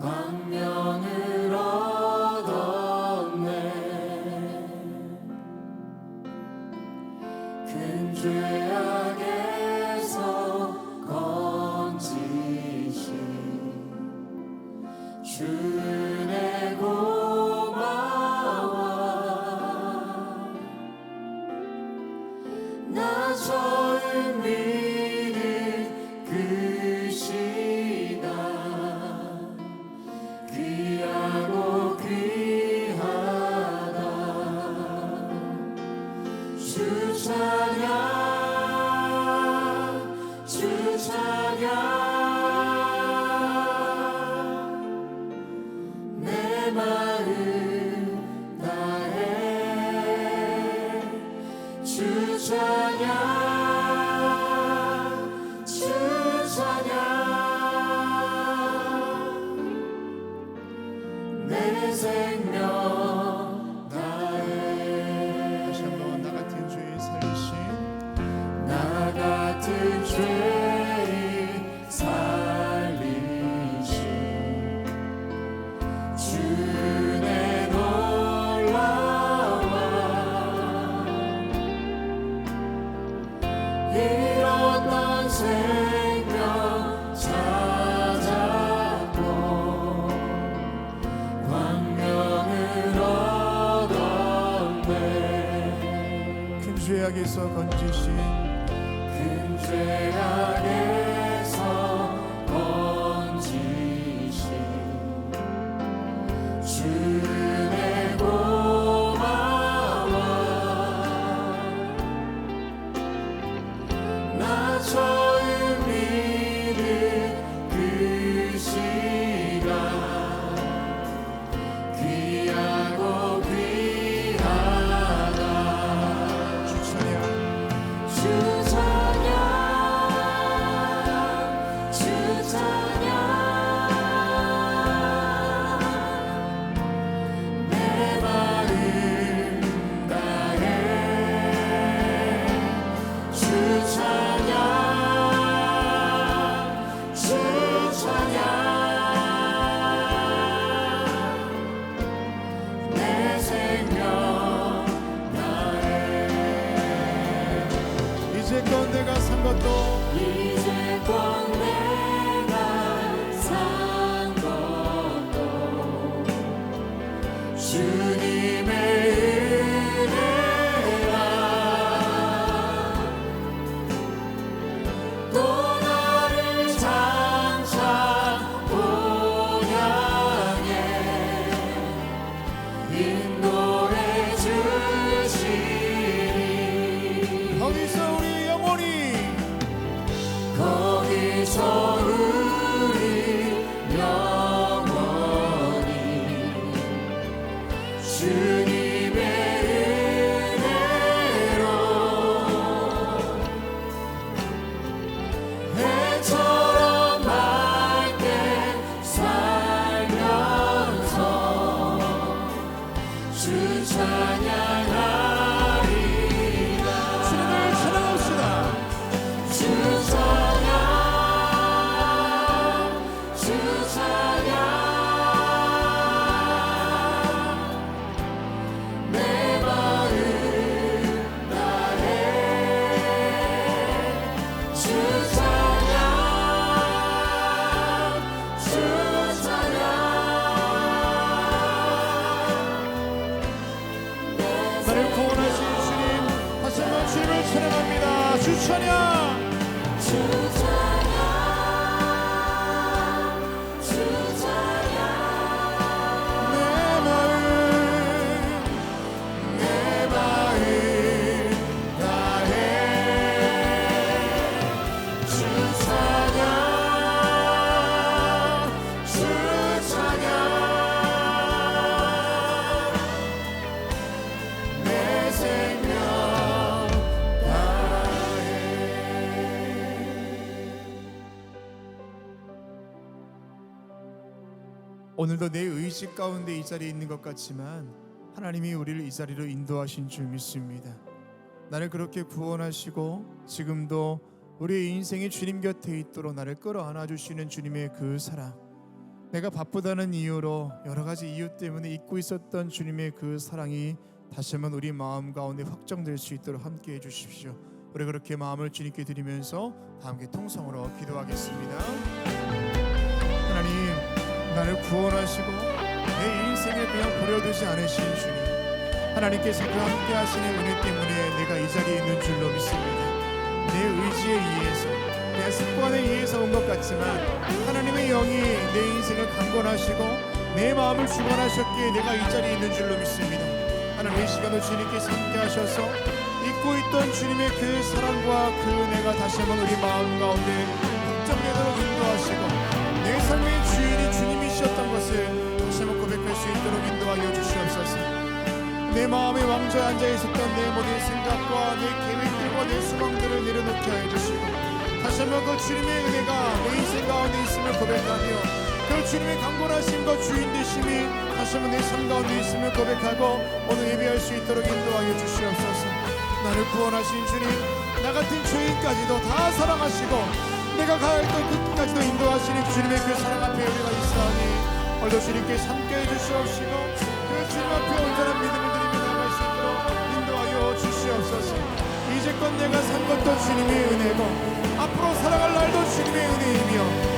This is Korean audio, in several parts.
광명 죄악에서 주님 오늘도 내 의식 가운데 이 자리에 있는 것 같지만 하나님이 우리를 이 자리로 인도하신 줄 믿습니다. 나를 그렇게 구원하시고 지금도 우리 인생의 주님 곁에 있도록 나를 끌어안아 주시는 주님의 그 사랑 내가 바쁘다는 이유로 여러 가지 이유 때문에 잊고 있었던 주님의 그 사랑이 다시 한번 우리 마음 가운데 확정될 수 있도록 함께 해 주십시오. 우리 그렇게 마음을 주님께 드리면서 다 함께 통성으로 기도하겠습니다. 나를 구원하시고 내 인생을 그냥 버려두지 않으신 주님 하나님께서 그 함께 하시는 은혜 때문에 내가 이 자리에 있는 줄로 믿습니다. 내 의지에 의해서 내 습관에 의해서 온 것 같지만 하나님의 영이 내 인생을 강권하시고 내 마음을 주관하셨기에 내가 이 자리에 있는 줄로 믿습니다. 하나님 이 시간도 주님께서 함께 하셔서 잊고 있던 주님의 그 사랑과 그 은혜가 다시 한번 우리 마음 가운데 확정되도록 인도하시고 내 삶의 주인이 주님이셨던 것을 다시 한번 고백할 수 있도록 인도하여 주시옵소서. 내 마음의 왕좌에 앉아 있었던 내 모든 생각과 내 계획들과 내 소망들을 내려놓게 하여 주시고 다시 한번 그 주님의 은혜가 내 인생 가운데 있음을 고백하며 그 주님의 강권하심과 주인 되심이 다시 한번 내 삶 가운데 있음을 고백하고 오늘 예배할 수 있도록 인도하여 주시옵소서 나를 구원하신 주님 나 같은 죄인까지도 다 사랑하시고 내가 가야 할던 끝까지도 인도하시는 주님의 그 사랑 앞에 우리가 있사오니 오늘도 주님께서 함께 해 주시옵시고 그 주님 앞에 온전한 믿음을 드리며 나갈 수 있도록 인도하여 주시옵소서. 이제껏 내가 산 것도 주님의 은혜고 앞으로 살아갈 날도 주님의 은혜이며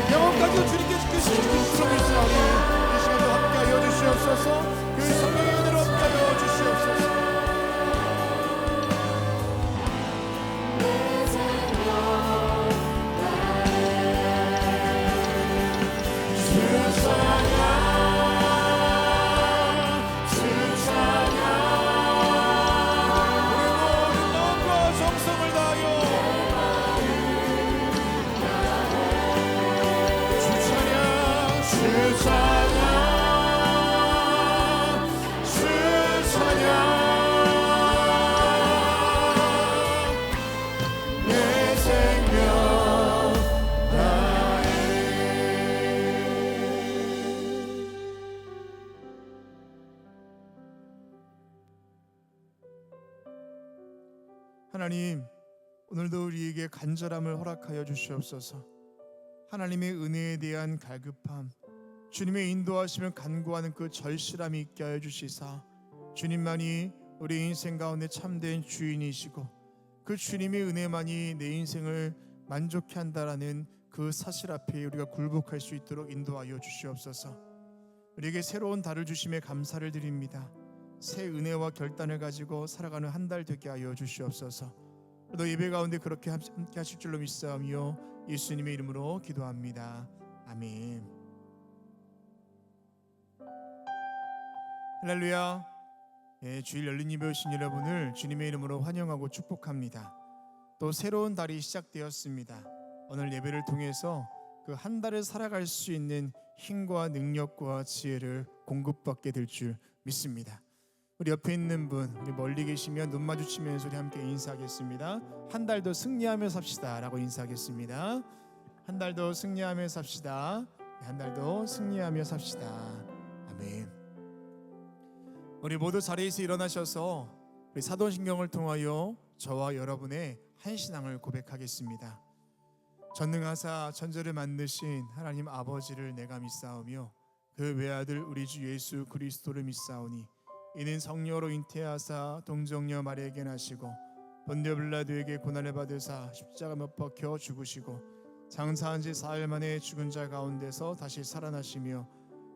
오늘도 우리에게 간절함을 허락하여 주시옵소서. 하나님의 은혜에 대한 갈급함, 주님의 인도하심을 간구하는 그 절실함이 있게 하여 주시사 주님만이 우리 인생 가운데 참된 주인이시고 그 주님의 은혜만이 내 인생을 만족해 한다라는 그 사실 앞에 우리가 굴복할 수 있도록 인도하여 주시옵소서. 우리에게 새로운 달을 주심에 감사를 드립니다. 새 은혜와 결단을 가지고 살아가는 한 달 되게 하여 주시옵소서. 또 예배 가운데 그렇게 함께 하실 줄로 믿사오며 예수님의 이름으로 기도합니다. 아멘. 할렐루야. 예, 주일 열린 예배 오신 여러분을 주님의 이름으로 환영하고 축복합니다. 또 새로운 달이 시작되었습니다. 오늘 예배를 통해서 그 한 달을 살아갈 수 있는 힘과 능력과 지혜를 공급받게 될 줄 믿습니다. 우리 옆에 있는 분, 우리 멀리 계시면 눈 마주치면서 우리 함께 인사하겠습니다. 한 달도 승리하며 삽시다라고 인사하겠습니다. 한 달도 승리하며 삽시다. 네, 한 달도 승리하며 삽시다. 아멘. 우리 모두 자리에서 일어나셔서 우리 사도신경을 통하여 저와 여러분의 한 신앙을 고백하겠습니다. 전능하사 천지를 만드신 하나님 아버지를 내가 믿사오며 그 외아들 우리 주 예수 그리스도를 믿사오니 이는 성령으로 잉태하사 동정녀 마리에게 나시고 본디오 빌라도에게 고난을 받으사 십자가 못 박혀 죽으시고 장사한 지 사흘 만에 죽은 자 가운데서 다시 살아나시며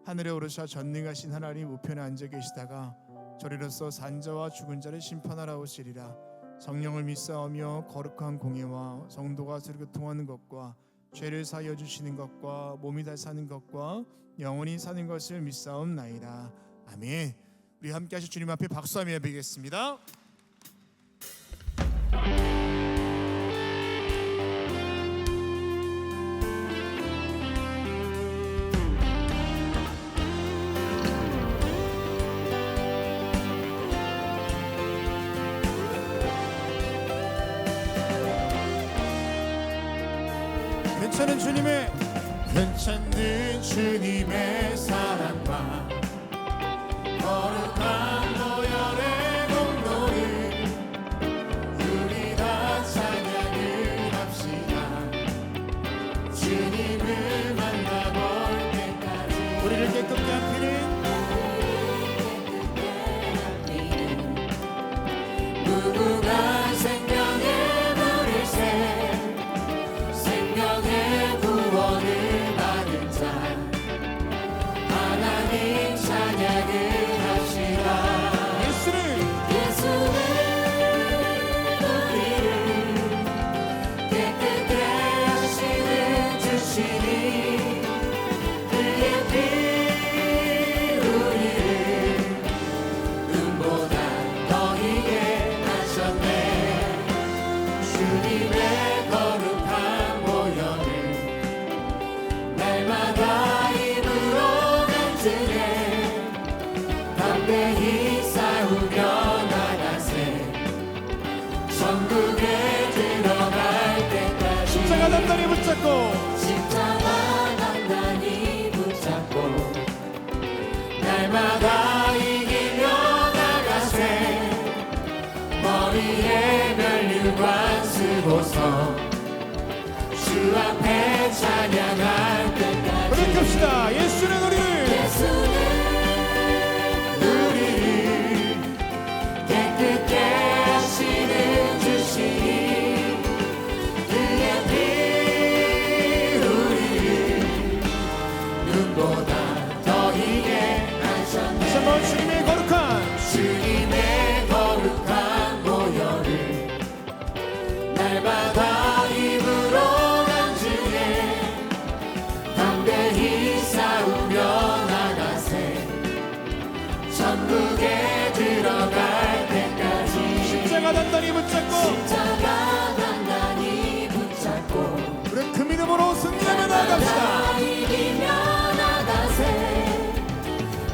하늘에 오르사 전능하신 하나님 우편에 앉아 계시다가 저리로서 산자와 죽은 자를 심판하라 오시리라. 성령을 믿사오며 거룩한 공예와 성도가 서로 교통하는 것과 죄를 사하여 주시는 것과 몸이 다 사는 것과 영원히 사는 것을 믿사옵나이다. 아멘 우리 함께 하실 주님 앞에 박수하며 예배겠습니다 우리의 별류관 쓰고서 주 앞에 그래 그 믿음으로 승리하며 나갑시다.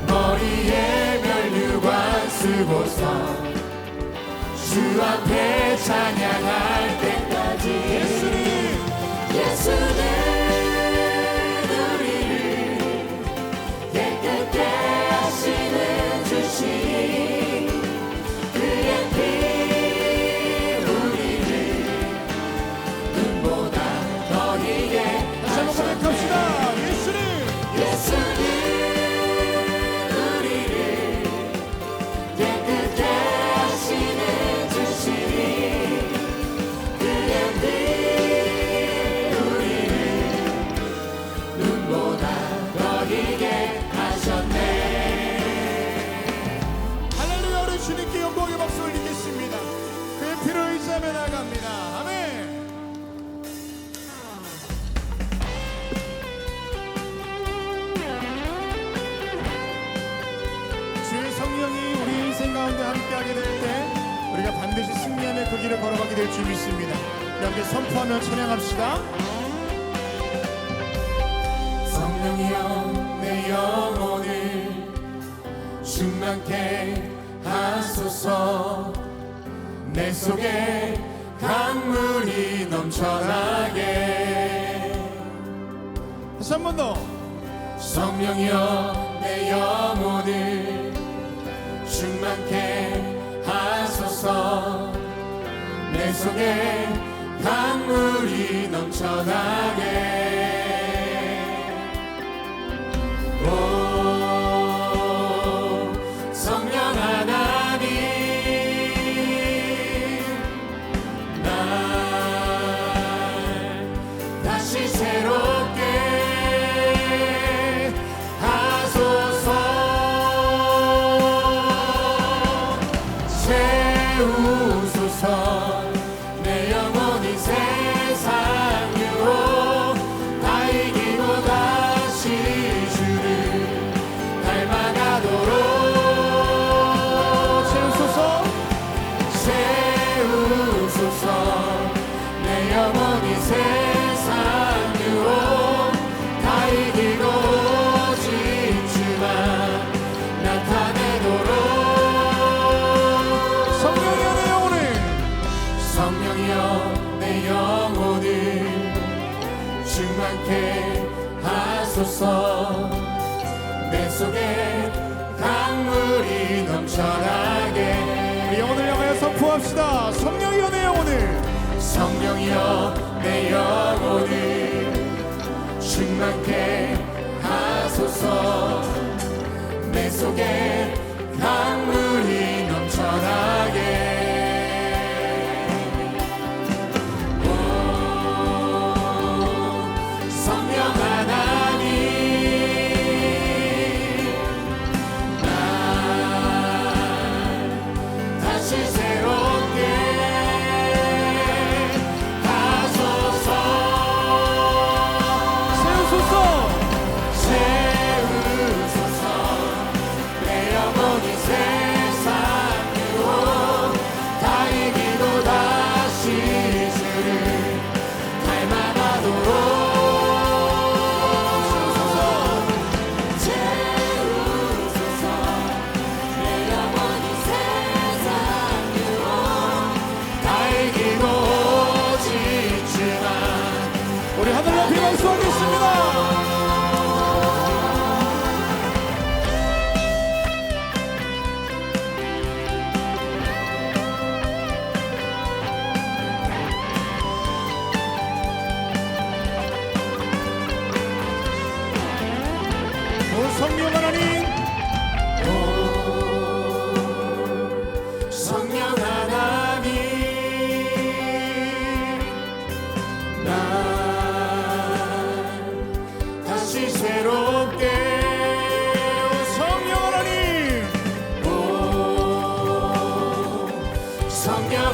머리에 면류관 쓰고서 주 앞에 찬양할 때까지 걸어가게 될 줄 믿습니다. 함께 선포하며 찬양합시다. 성령이여 내 영혼을 충만케 하소서 내 속에 강물이 넘쳐나게 다시 한 번 더 성령이여 내 영혼을 충만케 하소서 내 속에 강물이 넘쳐나게. 넘쳐나게. 우리 영혼을 향하여 선포합시다. 성령이여 내 영혼을. 성령이여 내 영혼을. 충만케 하소서. 내 속에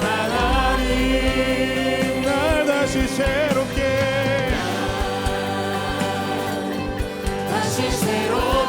하나님 날 새롭게. 다시 새롭게.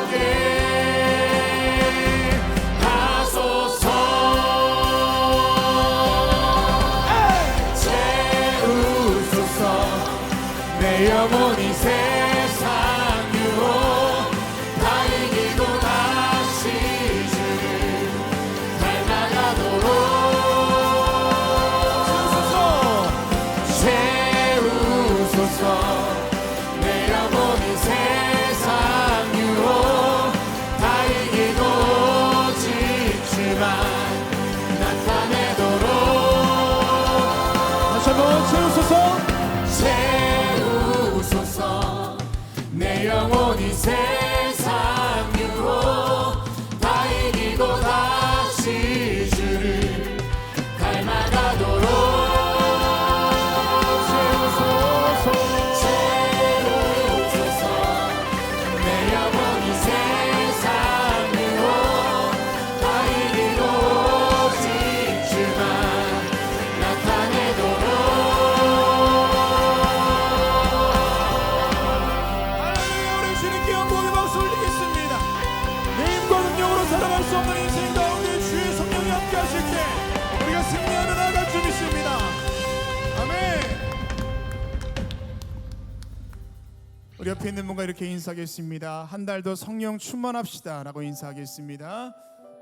옆에 있는 분과 이렇게 인사하겠습니다. 한 달도 성령 충만합시다 라고 인사하겠습니다.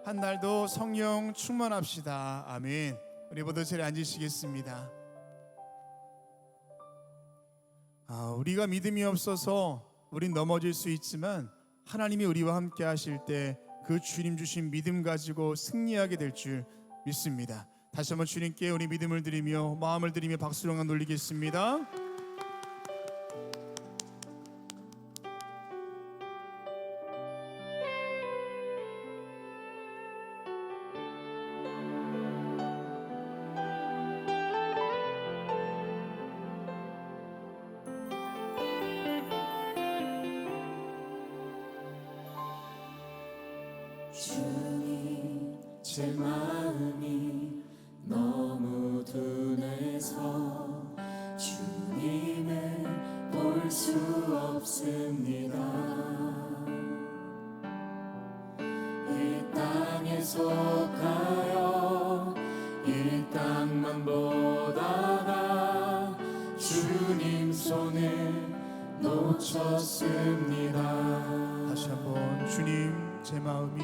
한 달도 성령 충만합시다. 아멘. 우리 모두 자리에 앉으시겠습니다. 아, 우리가 믿음이 없어서 우린 넘어질 수 있지만 하나님이 우리와 함께 하실 때 그 주님 주신 믿음 가지고 승리하게 될 줄 믿습니다. 다시 한번 주님께 우리 믿음을 드리며 마음을 드리며 한번 돌리겠습니다. 보다가 주님 손을 놓쳤습니다. 다시 한번 주님 제 마음이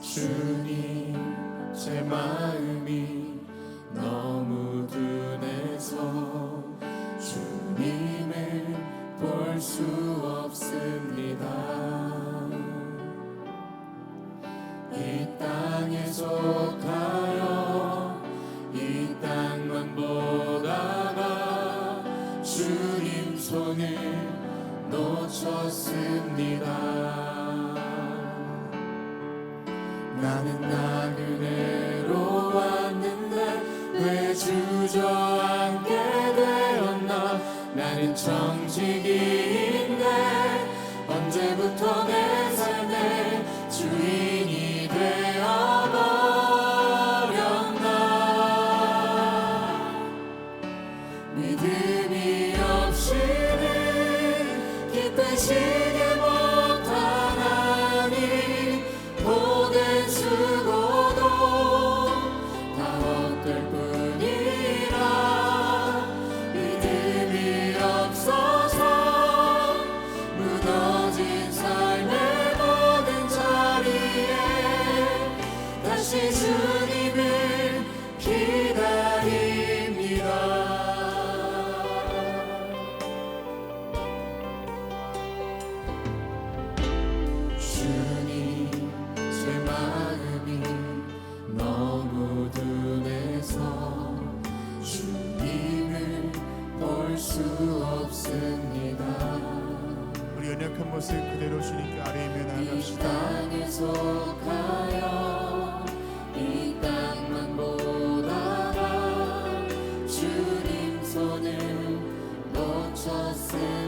주님 제 마음이 너무 둔해서 주님을 볼 수 없습니다. 이 땅에 속하여 만 보다가 주님 손을 놓쳤습니다 연약한 모습 그대로 주님께 아뢰며 속하여 이 땅만 보다가 주님 손을 놓쳤습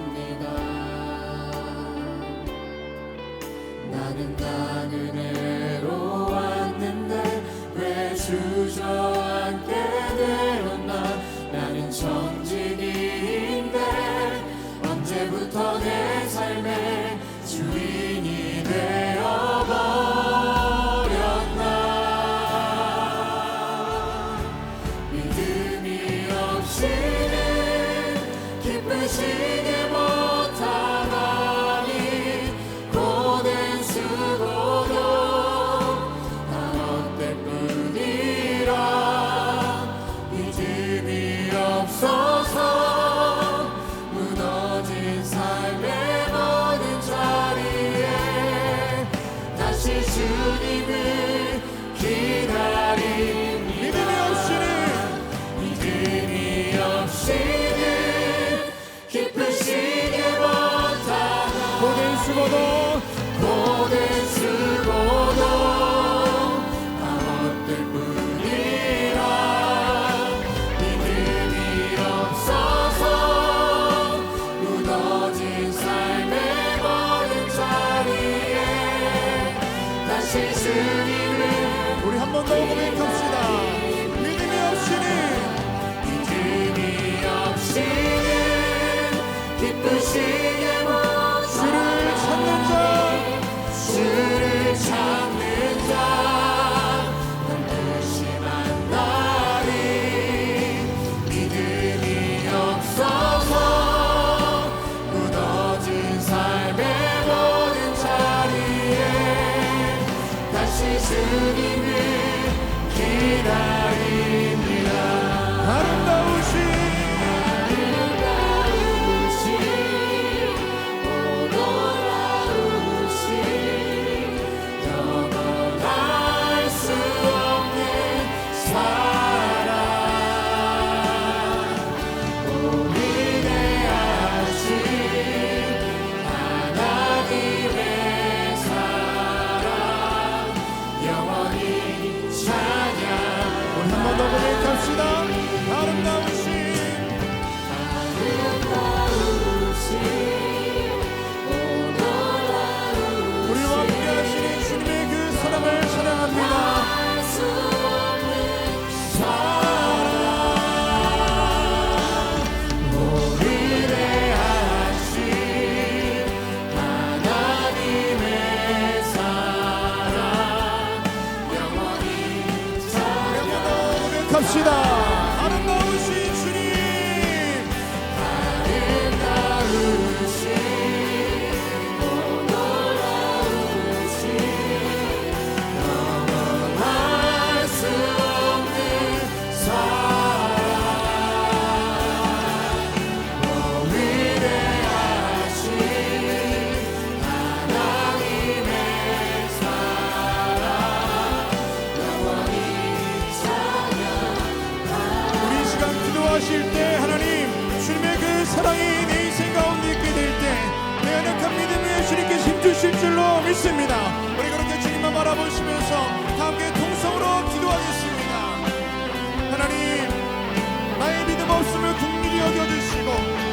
사랑이 내 인생 가운데 있게 될 때 내 연약한 믿음 위에 주님께 힘주실 줄로 믿습니다. 우리 그렇게 주님만 바라보시면서 다 함께 통성으로 기도하겠습니다. 하나님 나의 믿음 없음을 국민이 여겨주시고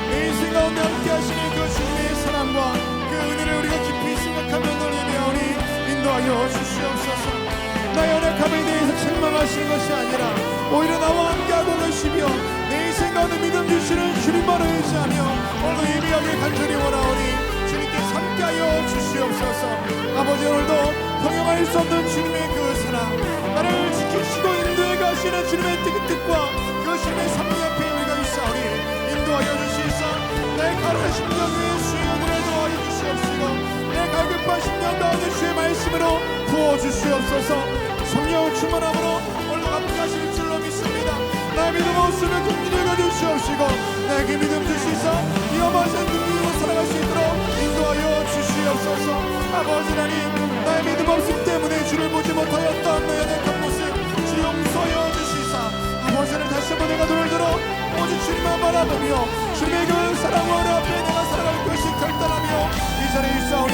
내 인생 가운데 함께 하시는 그 주님의 사랑과 그 은혜를 우리가 깊이 생각하며 널 예배하오니 인도하여 주시옵소서. 나의 연약함에 대해서 책망하시는 것이 아니라 오히려 나와 함께하고 계시며 생 가운데 믿음 주시는 주님만을 의지하며 오늘도 예배하게 간절히 원하오니 주님께서 함께 하여 주시옵소서. 아버지 오늘도 동행할 수 없는 주님의 그 사랑 나를 지키시고 인도해 가시는 주님의 뜻과 그 주님의 섭리 앞에 우리가 있사오니 인도하여 주시사 내 가로의 심령 위에 주의 은혜를 더하여 주시옵시고 내 갈급한 심령 가운데 주의 말씀으로 부어주시옵소서. 성령 충만함으로 주시옵소서. 아버지 하나님 나의 믿음 없음 때문에 주를 보지 못하였던 내 연약한 모습 주 용서하여 주시사. 아버지를 다시 한번 내가 눈을 들어 오직 주님만 바라보며 주님의 그 은혜 앞에 내가 살아갈 것이 결단하며 이 자리에 있사오니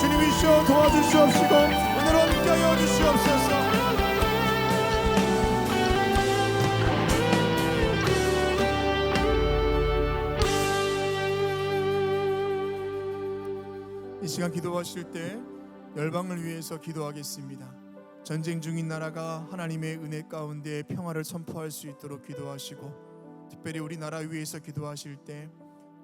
주님이시여 도와주시옵시고 은혜로 함께하여 주시옵소서 시간 기도하실 때 열방을 위해서 기도하겠습니다. 전쟁 중인 나라가 하나님의 은혜 가운데 평화를 선포할 수 있도록 기도하시고 특별히 우리 나라 위해서 기도하실 때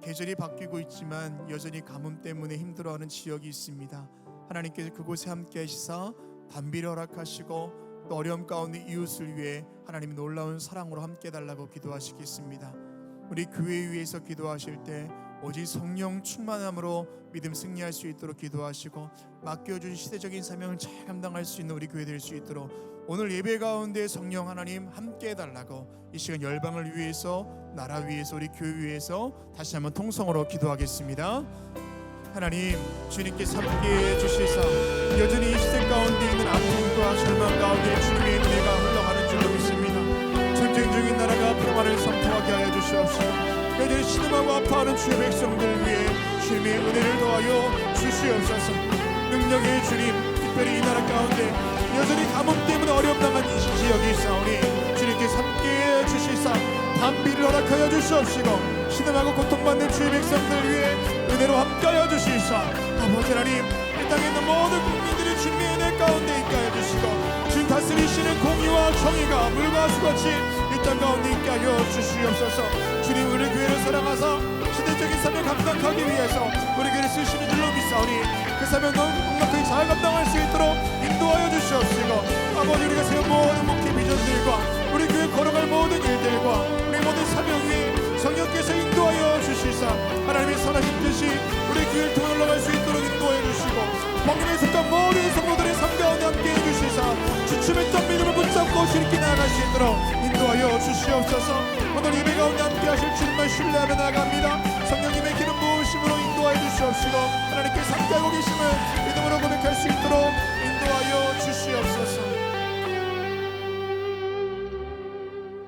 계절이 바뀌고 있지만 여전히 가뭄 때문에 힘들어하는 지역이 있습니다. 하나님께서 그곳에 함께 하시사 단비를 허락하시고 또 어려움 가운데 이웃을 위해 하나님 놀라운 사랑으로 함께 달라고 기도하시겠습니다. 우리 교회 위해서 기도하실 때 오직 성령 충만함으로 믿음 승리할 수 있도록 기도하시고 맡겨준 시대적인 사명을 잘 감당할 수 있는 우리 교회 될 수 있도록 오늘 예배 가운데 성령 하나님 함께 해달라고 이 시간 열방을 위해서 나라 위해서 우리 교회 위해서 다시 한번 통성으로 기도하겠습니다. 하나님 주님께서 함께 해 주시사 여전히 이 시대 가운데 있는 아픔과 절망 가운데 주님의 은혜가 흘러가는 줄로 믿습니다. 전쟁 중인 나라가 평화를 선포하게 하여 주시옵시고 여전히 신음하고 아파하는 주의 백성들 위해 주님의 은혜를 더하여 주시옵소서. 능력의 주님 특별히 이 나라 가운데 여전히 가뭄 때문에 당한 이 지역이 있사오니 주님께서 함께해 주시사 단비를 허락하여 주시옵시고 신음하고 고통받는 주의 백성들 위해 은혜로 함께하여 주시사 아버지 하나님 이 땅에 있는 모든 국민들이 주님의 은혜 가운데 있게 하여 주시고 주님 다스리시는 공의와 정의가 물과 수같이 이땅 가운데 있게 하여 주시옵소서. 주님 우리 교회를 사랑하사 시대적인 사명 감당하기 위해서 우리 교회를 쓰시는 줄로 믿사오니 그 사명을 넉넉히 잘 감당할 수 있도록 인도하여 주시옵시고 아버지 우리가 세운 모든 목회 비전들과 우리 교회 걸어갈 모든 일들과 우리 모든 사명 위에 성령께서 인도하여 주시사 하나님의 선하신 뜻이 우리 교회를 통해 올라갈 수 있도록 인도해 주시고 복음에 속한 모든 성도들의 삶 가운데 함께 해주시사 주춤했던 믿음을 붙잡고 나아가 나아갈 수 있도록 인도하여 주시옵소서. 오늘 예배 가운데 함께 하실 주님만 신뢰하며 나갑니다. 성령님의 기름 부으심으로 인도하여 주시옵시고 하나님께 함께하고 계심을 믿음으로 고백할 수 있도록 인도하여 주시옵소서.